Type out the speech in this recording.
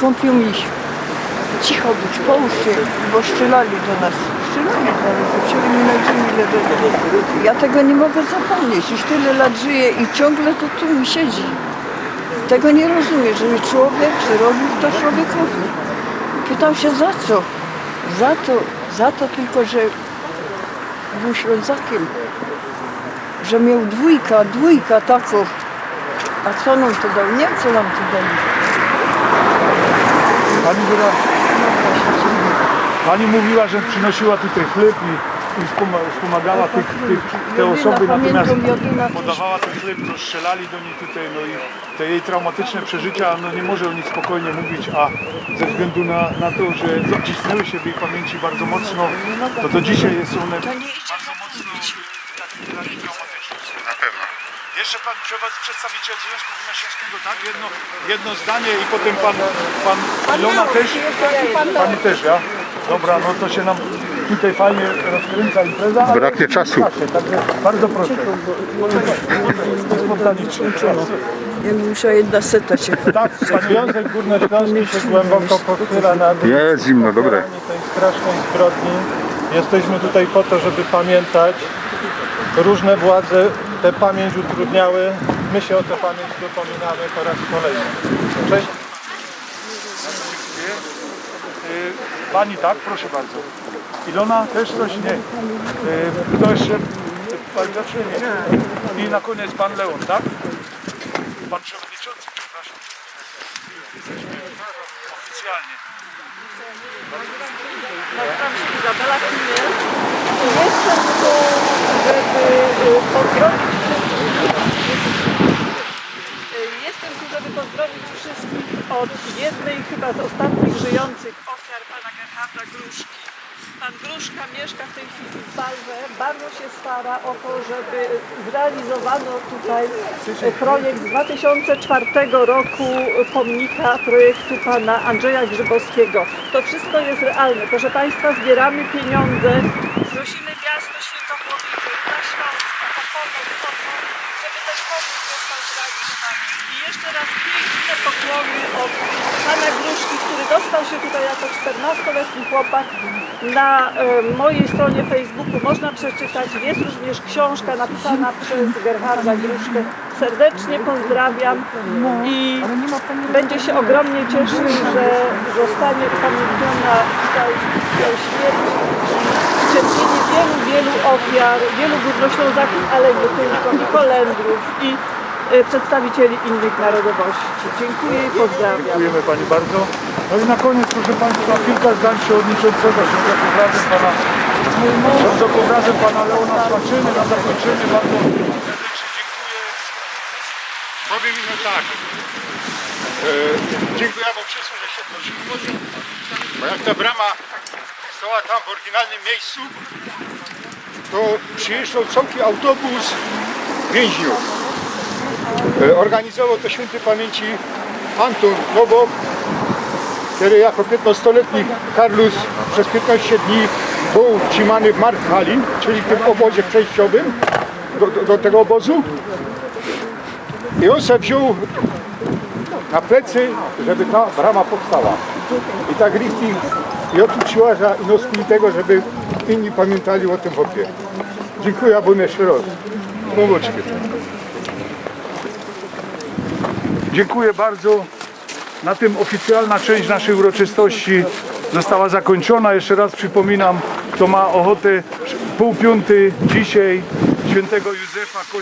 Kąpił mi się. Cicho być, się, bo strzelali do nas. Strzelali do nas, chcieli mi na ziemi leżeć. Ja tego nie mogę zapomnieć. Już tyle lat żyję i ciągle to tu mi siedzi. Tego nie rozumiem, że mi człowiek zrobił to człowiekowi. Pytał się za co? Za to, za to tylko, że był Ślązakiem. Że miał dwójka, dwójka taką. A co nam to dał? Nie co nam to dali. Pani, była, pani mówiła, że przynosiła tutaj chleb i, i wspoma- wspomagała tych, tych, te osoby, natomiast podawała ten chleb, to strzelali do niej tutaj, no i te jej traumatyczne przeżycia, no nie może o nich spokojnie mówić, a ze względu na, na to, że zacisnęły się w jej pamięci bardzo mocno, to do dzisiaj jest one bardzo mocno. Jeszcze pan przedstawiciel Związku Gimnastycznego, tak? Jedno, jedno zdanie i potem pan, pan Ilona też? Pani też, ja? Dobra, no to się nam tutaj fajnie rozkręca impreza. ale Braknie w czasu. czasie, Także bardzo proszę. Spontanicznie. Ja bym musiała jedna seta się Tak, pan Związek Górnośląski się głęboko pochyla nad Jest zimno, dobre. tej strasznej zbrodni. Jesteśmy tutaj po to, żeby pamiętać. Różne władze tę pamięć utrudniały. My się o tę pamięć dopominamy po raz kolejny. Cześć. Y, Pani tak, proszę bardzo. Ilona też coś? Nie. Y, Kto jeszcze? Pani zacznie? Nie. I na koniec pan Leon, tak? Pan przewodniczący, przepraszam. Jesteśmy oficjalnie. Nazywam się Izabela Kmiel i jestem tu, żeby pozdrowić wszystkich. Jestem tu, żeby pozdrowić wszystkich od jednej chyba z ostatnich żyjących ofiar pana Gerharda Gruszki. Pan Gruszka mieszka w tej chwili w Balwę. Bardzo się stara o to, żeby zrealizowano tutaj projekt z 2004 roku pomnika projektu pana Andrzeja Grzybowskiego. To wszystko jest realne. Proszę Państwa, zbieramy pieniądze. Piękne pokłony od pana Gruszki, który dostał się tutaj jako 14-letni chłopak. Na e, mojej stronie Facebooku można przeczytać. Jest również książka napisana przez Gerharda Gruszkę. Serdecznie pozdrawiam i będzie się ogromnie cieszył, że zostanie upamiętniona tutaj jej śmierć cierpienie wielu, wielu ofiar, wielu górnoślązaków, ale nie tylko, i Kolendrów, i przedstawicieli innych narodowości. Dziękuję i pozdrawiam. Dziękujemy Pani bardzo. No i na koniec, proszę Państwa, kilka zdań przewodniczącego księdza Pana, księdza obrazem Pana Leona Słaczyny na zakończenie bardzo serdecznie dziękuję. Powiem tak. E, dziękuję, bo przyszło, że się prosił. Bo jak ta brama stała tam w oryginalnym miejscu, to przyjeżdżał całki autobus więźniów. E, organizował to świętej pamięci Anton Nowok, który jako 15-letni Karlus przez 15 dni był trzymany w Markhali, czyli w tym obozie przejściowym do, do, do tego obozu. I on sobie wziął na plecy, żeby ta brama powstała. I tak lifting i i noskuli tego, żeby inni pamiętali o tym hopie. Dziękuję abon jeszcze raz. Pomoczkę. Dziękuję bardzo. Na tym oficjalna część naszej uroczystości została zakończona. Jeszcze raz przypominam, kto ma ochotę, pół piąty dzisiaj świętego Józefa.